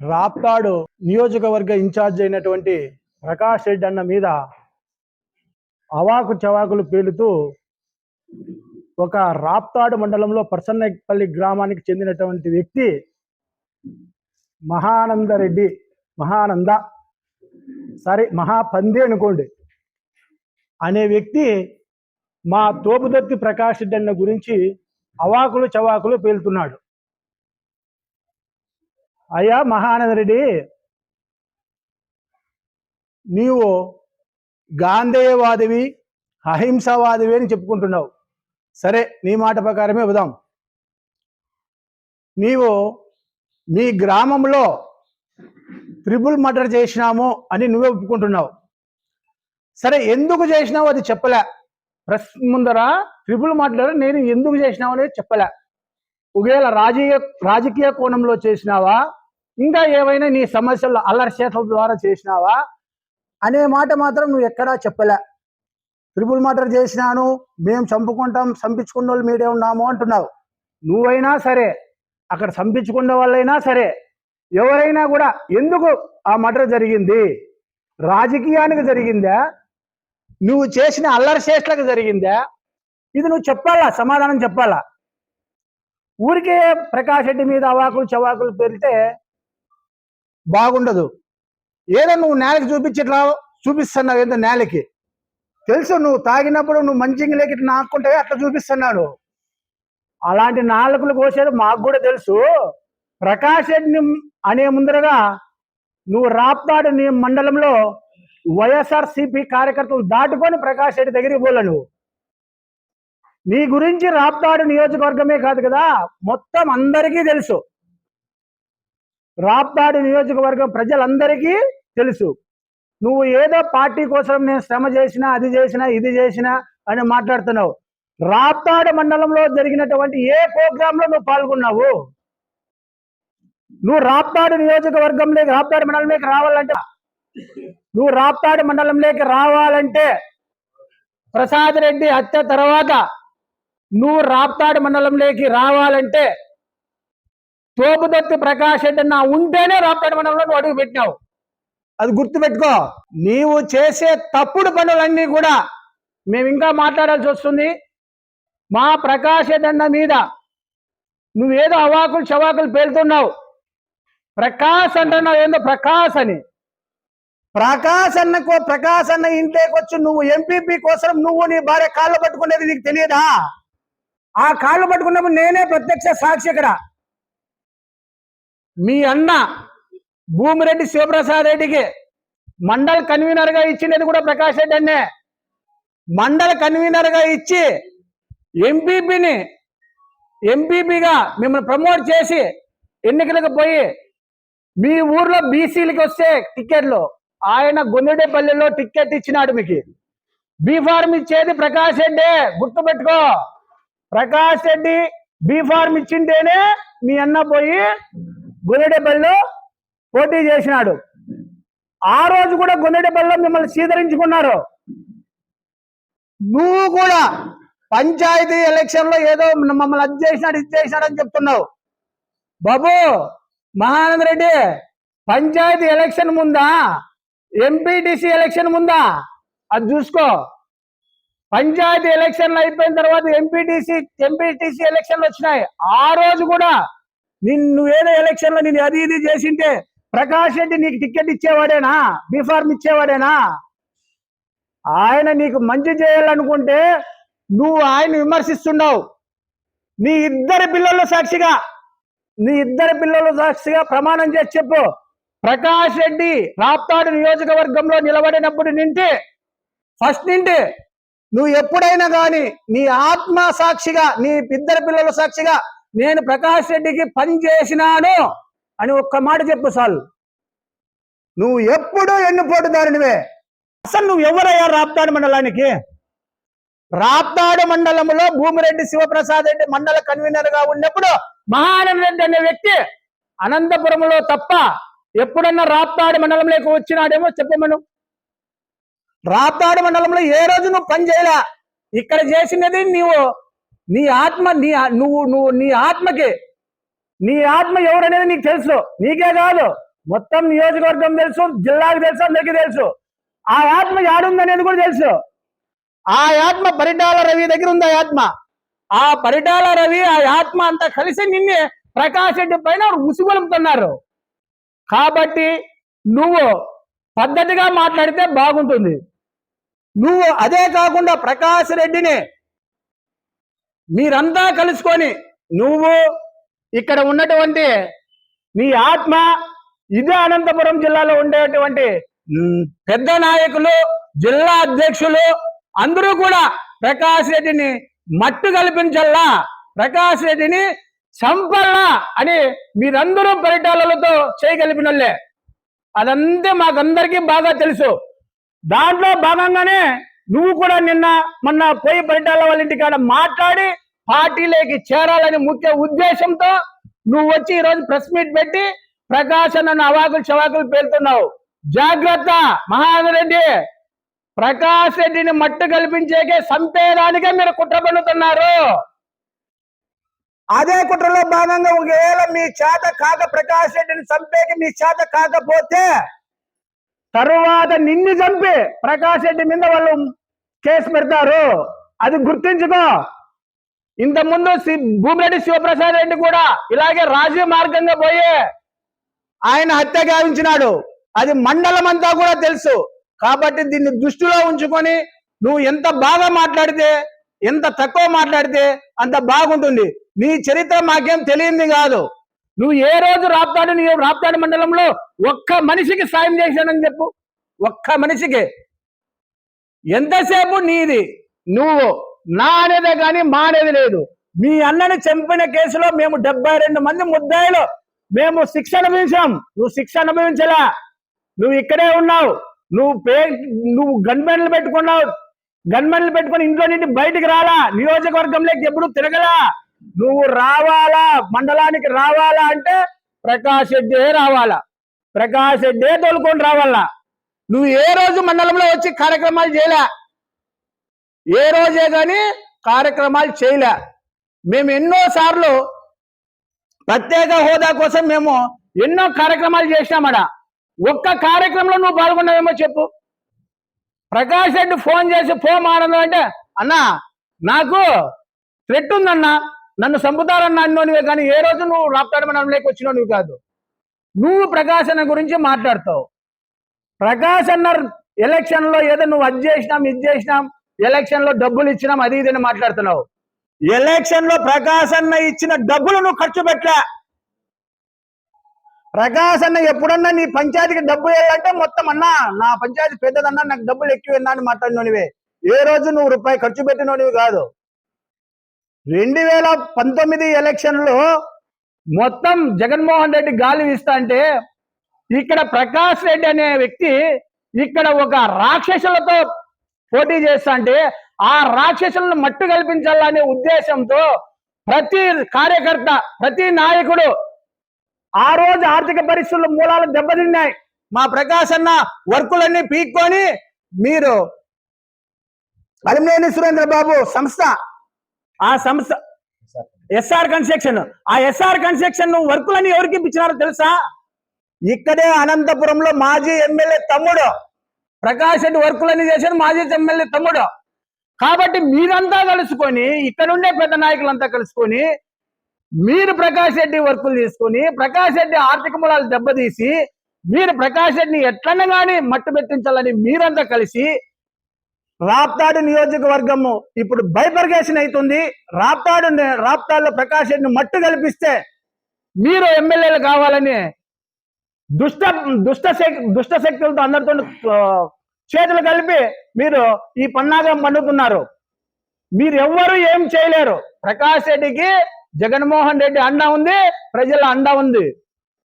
రాప్తాడు నియోజకవర్గ ఇన్ఛార్జ్ అయినటువంటి ప్రకాష్ రెడ్డి అన్న మీద అవాకు చవాకులు పేలుతూ ఒక రాప్తాడు మండలంలో ప్రసన్నపల్లి గ్రామానికి చెందినటువంటి వ్యక్తి మహానందరెడ్డి మహానంద సరే మహాపంది అనుకోండి. అనే వ్యక్తి మా తోపుదత్తి ప్రకాష్ రెడ్డి అన్న గురించి అవాకులు చవాకులు పేలుతున్నాడు. అయ్యా మహానందరెడ్డి నీవు గాంధేయవాదివి అహింసావాదివి అని చెప్పుకుంటున్నావు. సరే నీ మాట ప్రకారమే వదాం నీవు మీ గ్రామంలో త్రిబుల్ మర్డర్ చేసినాము అని నువ్వే ఒప్పుకుంటున్నావు. సరే ఎందుకు చేసినావు అది చెప్పలే. ప్రశ్న ముందర త్రిబుల్ మర్డర్ నేను ఎందుకు చేసినావు అనేది చెప్పలే. ఒకవేళ రాజకీయ రాజకీయ కోణంలో చేసినావా ఇంకా ఏవైనా నీ సమస్యలు అల్లరి చేతల ద్వారా చేసినావా? అనే మాట మాత్రం నువ్వు ఎక్కడా చెప్పలే. ట్రిపుల్ మర్డర్ చేసినాను మేము చంపుకుంటాం చంపించుకున్న వాళ్ళు మీడే ఉన్నాము అంటున్నావు. నువ్వైనా సరే అక్కడ చంపించుకున్న వాళ్ళైనా సరే ఎవరైనా కూడా ఎందుకు ఆ మర్డర్ జరిగింది? రాజకీయానికి జరిగిందా? నువ్వు చేసిన అల్లరి చేష్టలకు జరిగిందా? ఇది నువ్వు చెప్పాలా? సమాధానం చెప్పాలా? ఊరికే ప్రకాష్ రెడ్డి మీద అవాకులు చవాకులు పెరితే బాగుండదు. ఏదో నువ్వు నేలకి చూపించట్లా చూపిస్తున్నావు ఏదో నేలకి. తెలుసు నువ్వు తాగినప్పుడు నువ్వు మంచిగా లేక ఇట్లా నాకుంటే అట్లా చూపిస్తున్నాడు. అలాంటి నాలుకలు కోసేది మాకు కూడా తెలుసు. ప్రకాష్ రెడ్డిని అనే ముందరగా నువ్వు రాప్తాడు నీ మండలంలో వైఎస్ఆర్ సిపి కార్యకర్తలు దాటుకొని ప్రకాష్ రెడ్డి దగ్గరికి పోలే నువ్వు. నీ గురించి రాప్తాడు నియోజకవర్గమే కాదు కదా మొత్తం అందరికీ తెలుసు. రాప్తాడు నియోజకవర్గం ప్రజలందరికీ తెలుసు. నువ్వు ఏదో పార్టీ కోసం నేను శ్రమ చేసినా అది చేసినా ఇది చేసినా అని మాట్లాడుతున్నావు. రాప్తాడు మండలంలో జరిగినటువంటి ఏ ప్రోగ్రాంలో నువ్వు పాల్గొన్నావు? నువ్వు రాప్తాడు నియోజకవర్గంలోకి రాప్తాడు మండలంలోకి రావాలంటే నువ్వు రాప్తాడు మండలంలోకి రావాలంటే ప్రసాద్ రెడ్డి హత్య తర్వాత నువ్వు రాప్తాడు మండలంలోకి రావాలంటే తోపుదత్తి ప్రకాష్ రెడ్డి నా ఉంటేనే రాప్తాడు మండలంలో నువ్వు అడుగు పెట్టినావు. అది గుర్తుపెట్టుకో. నీవు చేసే తప్పుడు పనులన్నీ కూడా మేము ఇంకా మాట్లాడాల్సి వస్తుంది. మా ప్రకాశ దండ మీద నువ్వేదో అవాకులు చవాకులు పేలుతున్నావు. ప్రకాశ్ అంటున్నావు ఏందో ప్రకాశ్ అని. ప్రకాశ్ అన్నకు ప్రకాశ్ అన్న ఇంట్లోకి వచ్చి నువ్వు ఎంపీపీ కోసం నువ్వు నీ భార్య కాళ్ళు పట్టుకునేది నీకు తెలియదా? ఆ కాళ్ళు పట్టుకున్నప్పుడు నేనే ప్రత్యక్ష సాక్షి ఇక్కడ. మీ అన్న భూమిరెడ్డి శివప్రసాద్ రెడ్డికి మండల్ కన్వీనర్గా ఇచ్చినది కూడా ప్రకాష్ రెడ్డి అన్నే. మండల కన్వీనర్గా ఇచ్చి ఎంపీపీని ఎంపీపీగా మిమ్మల్ని ప్రమోట్ చేసి ఎన్నికలకు పోయి మీ ఊర్లో బీసీలకి వస్తే టికెట్లు ఆయన గొందెడేపల్లిలో టికెట్ ఇచ్చినాడు మీకు. బీఫార్మ్ ఇచ్చేది ప్రకాష్ రెడ్డి. గుర్తుపెట్టుకో. ప్రకాష్ రెడ్డి బీఫార్మ్ ఇచ్చింటేనే మీ అన్న పోయి గొందెడేపల్లిలో పోటీ చేసినాడు. ఆ రోజు కూడా గొందెడపల్లిలో మిమ్మల్ని సీదరించుకున్నారు నువ్వు కూడా పంచాయతీ ఎలక్షన్లో ఏదో మమ్మల్ని అది చేసినాడు ఇది చేసినాడు అని చెప్తున్నావు. బాబు మహానంద రెడ్డి పంచాయతీ ఎలక్షన్ ముందా? ఎంపీటీసీ ఎలక్షన్ ముందా? అది చూసుకో. పంచాయతీ ఎలక్షన్లు అయిపోయిన తర్వాత ఎంపీటీసీ ఎంపీటీసీ ఎలక్షన్లు వచ్చినాయి. ఆ రోజు కూడా నిన్ను ఏదో ఎలక్షన్లో నేను అది ఇది చేసింటే ప్రకాష్ రెడ్డి నీకు టికెట్ ఇచ్చేవాడేనా? బీఫార్మ్ ఇచ్చేవాడేనా? ఆయన నీకు మంచి చేయాలనుకుంటే నువ్వు ఆయన విమర్శిస్తున్నావు. నీ ఇద్దరి పిల్లల సాక్షిగా నీ ఇద్దరి పిల్లల సాక్షిగా ప్రమాణం చేసి చెప్పు. ప్రకాష్ రెడ్డి రాప్తాడు నియోజకవర్గంలో నిలబడినప్పుడు నింటే ఫస్ట్ నింటే నువ్వు ఎప్పుడైనా కానీ నీ ఆత్మ సాక్షిగా నీ ఇద్దరు పిల్లల సాక్షిగా నేను ప్రకాష్ రెడ్డికి పని చేసినాను అని ఒక్క మాట చెప్పు చాలు. నువ్వు ఎప్పుడు ఎన్నుపోటుదారునివే అసలు నువ్వు ఎవరయ్యా రాప్తాడు మండలానికి? రాప్తాడు మండలంలో భూమిరెడ్డి శివప్రసాద్ రెడ్డి మండల కన్వీనర్గా ఉన్నప్పుడు మహానంద రెడ్డి అనే వ్యక్తి అనంతపురంలో తప్ప ఎప్పుడన్నా రాప్తాడు మండలంలోకి వచ్చినాడేమో చెప్పమను రాప్తాడు మండలంలో ఏ రోజు నువ్వు పని చేయలే? ఇక్కడ చేసినది నీవు నీ ఆత్మ నీ నువ్వు నువ్వు నీ ఆత్మకి. నీ ఆత్మ ఎవరనేది నీకు తెలుసు. నీకే కాదు. మొత్తం నియోజకవర్గం తెలుసు జిల్లాకు తెలుసు అందరికీ తెలుసు. ఆ ఆత్మ యాడుందనేది కూడా తెలుసు. ఆ ఆత్మ పరిటాల రవి దగ్గర ఉంది ఆ ఆత్మ. ఆ పరిటాల రవి ఆ ఆత్మ అంతా కలిసి నిన్నే ప్రకాష్ రెడ్డి పైన ఉసుగొలుపుతున్నారు కాబట్టి నువ్వు పద్ధతిగా మాట్లాడితే బాగుంటుంది. నువ్వు అదే కాకుండా ప్రకాష్ రెడ్డిని మీరంతా కలుసుకొని నువ్వు ఇక్కడ ఉన్నటువంటి నీ ఆత్మ ఇదే అనంతపురం జిల్లాలో ఉండేటువంటి పెద్ద నాయకులు జిల్లా అధ్యక్షులు అందరూ కూడా ప్రకాష్ రెడ్డిని మట్టు కల్పించల్లా ప్రకాష్ రెడ్డిని చంపల్లా అని మీరందరూ పరిటాలతో చేయగలిపినోళ్ళే. అదంతా మాకందరికీ బాగా తెలుసు. దాంట్లో భాగంగానే నువ్వు కూడా నిన్న మొన్న పోయి పరిటాల వాళ్ళ ఇంటికాడ మాట్లాడి పార్టీలోకి చేరాలని ముఖ్య ఉద్దేశంతో నువ్వు వచ్చి ఈరోజు ప్రెస్ మీట్ పెట్టి ప్రకాశ్ నన్ను అవాకులు చవాకులు పేలుతున్నావు. జాగ్రత్త మహారెడ్డి ప్రకాష్ రెడ్డిని మట్టు కల్పించేకే సంపేదానికే మీరు కుట్ర పన్నుతున్నారు. అదే కుట్రలో భాగంగా ఒకవేళ మీ చేత కాక ప్రకాష్ రెడ్డిని చంపేకి మీ చేత కాకపోతే తరువాత నిన్ను చంపి ప్రకాష్ రెడ్డి మీద వాళ్ళు కేసు పెడతారు అది గుర్తించుకో. ఇంత ముందు భూమిరెడ్డి శివప్రసాద్ రెడ్డి కూడా ఇలాగే రాజీ మార్గంగా పోయి ఆయన హత్య గావించినాడు. అది మండలం అంతా కూడా తెలుసు. కాబట్టి దీన్ని దృష్టిలో ఉంచుకొని నువ్వు ఎంత బాగా మాట్లాడితే ఎంత తక్కువ మాట్లాడితే అంత బాగుంటుంది. నీ చరిత్ర మాకేం తెలియంది కాదు. నువ్వు ఏ రోజు రాప్తాడు నీ రాప్తాడు మండలంలో ఒక్క మనిషికి సాయం చేశానని చెప్పు. ఒక్క మనిషికి. ఎంతసేపు నీది? నువ్వు. నా అనేదే కానీ మా అనేది లేదు. మీ అన్నని చంపిన కేసులో మేము డెబ్బై రెండు మంది ముద్దాయిలు. మేము శిక్ష అనుభవించాం. నువ్వు శిక్ష అనుభవించలా. నువ్వు ఇక్కడే ఉన్నావు. నువ్వు పే నువ్వు గన్మెన్లు పెట్టుకున్నావు. గన్మెన్లు పెట్టుకుని ఇంట్లో నుండి బయటికి రాలా. నియోజకవర్గంలోకి ఎప్పుడు తిరగలా. నువ్వు రావాలా? మండలానికి రావాలా అంటే ప్రకాష్ రెడ్డే రావాలా? ప్రకాష్ రెడ్డే తోలుకొని రావాలా? నువ్వు ఏ రోజు మండలంలో వచ్చి కార్యక్రమాలు చేయలే? ఏ రోజే కానీ కార్యక్రమాలు చేయలే. మేము ఎన్నోసార్లు ప్రత్యేక హోదా కోసం మేము ఎన్నో కార్యక్రమాలు చేసినామడ ఒక్క కార్యక్రమంలో నువ్వు పాల్గొన్నావేమో చెప్పు. ప్రకాష్ రెడ్డి ఫోన్ చేసి ఫోన్ ఆనందం అంటే అన్నా నాకు థ్రెట్ ఉందన్నా. నన్ను చంపుతారన్నా అన్నోనివే కానీ ఏ రోజు నువ్వు రాప్తాడమని మండలంలోకి వచ్చినోనివి కాదు. నువ్వు ప్రకాశన గురించి మాట్లాడతావు. ప్రకాశ్ అన్న ఎలక్షన్లో ఏదో నువ్వు అది చేసినాం ఇది చేసినాం ఎలక్షన్లో డబ్బులు ఇచ్చినాం అది ఇది అని మాట్లాడుతున్నావు. ఎలక్షన్లో ప్రకాశ్ అన్న ఇచ్చిన డబ్బులు నువ్వు ఖర్చు పెట్టలే. ప్రకాశ్ అన్న ఎప్పుడన్నా నీ పంచాయతీకి డబ్బు వేయాలంటే మొత్తం అన్నా నా పంచాయతీ పెద్దదన్నా నాకు డబ్బులు ఎక్కువ ఇన్నా అని మాట్లాడినోనివే. ఏ రోజు నువ్వు రూపాయి ఖర్చు పెట్టినోనివి కాదు. రెండు వేల పంతొమ్మిది ఎలక్షన్లో మొత్తం జగన్మోహన్ రెడ్డి గాలి ఇస్తా అంటే ఇక్కడ ప్రకాష్ రెడ్డి అనే వ్యక్తి ఇక్కడ ఒక రాక్షసులతో పోటీ చేస్తా అంటే ఆ రాక్షసులను మట్టు కల్పించాలనే ఉద్దేశంతో ప్రతి కార్యకర్త ప్రతి నాయకుడు ఆ రోజు ఆర్థిక పరిస్థితుల మూలాలు దెబ్బతిన్నాయి. మా ప్రకాశ్ అన్న వర్కులన్నీ పీక్కొని మీరు అలిమినేని సురేంద్ర బాబు సంస్థ ఆ సంస్థ ఎస్ఆర్ కన్స్ట్రక్షన్ ఆ ఎస్ఆర్ కన్స్ట్రక్షన్ వర్కులన్నీ ఎవరికి ఇప్పించినారో తెలుసా? ఇక్కడే అనంతపురంలో మాజీ ఎమ్మెల్యే తమ్ముడు. ప్రకాష్ రెడ్డి వర్కులన్నీ చేశారు మాజీ ఎమ్మెల్యే తమ్ముడు. కాబట్టి మీరంతా కలుసుకొని ఇక్కడుండే పెద్ద నాయకులంతా కలుసుకొని మీరు ప్రకాష్ రెడ్డి వర్కులు తీసుకొని ప్రకాష్ రెడ్డి ఆర్థిక మూలాలు దెబ్బతీసి మీరు ప్రకాష్ రెడ్డిని ఎట్లన్నా కానీ మట్టు పెట్టించాలని మీరంతా కలిసి రాప్తాడు నియోజకవర్గము ఇప్పుడు బైపర్గేషన్ అవుతుంది. రాప్తాడు రాప్తాడులో ప్రకాష్ రెడ్డిని మట్టు కల్పిస్తే మీరు ఎమ్మెల్యేలు కావాలని దుష్ట దుష్ట దుష్ట శక్తులతో అందరితో చేతులు కలిపి మీరు ఈ పన్నాగం పండుతున్నారు. మీరు ఎవ్వరు ఏం చేయలేరు. ప్రకాష్ రెడ్డికి జగన్మోహన్ రెడ్డి అండ ఉంది ప్రజల అండ ఉంది.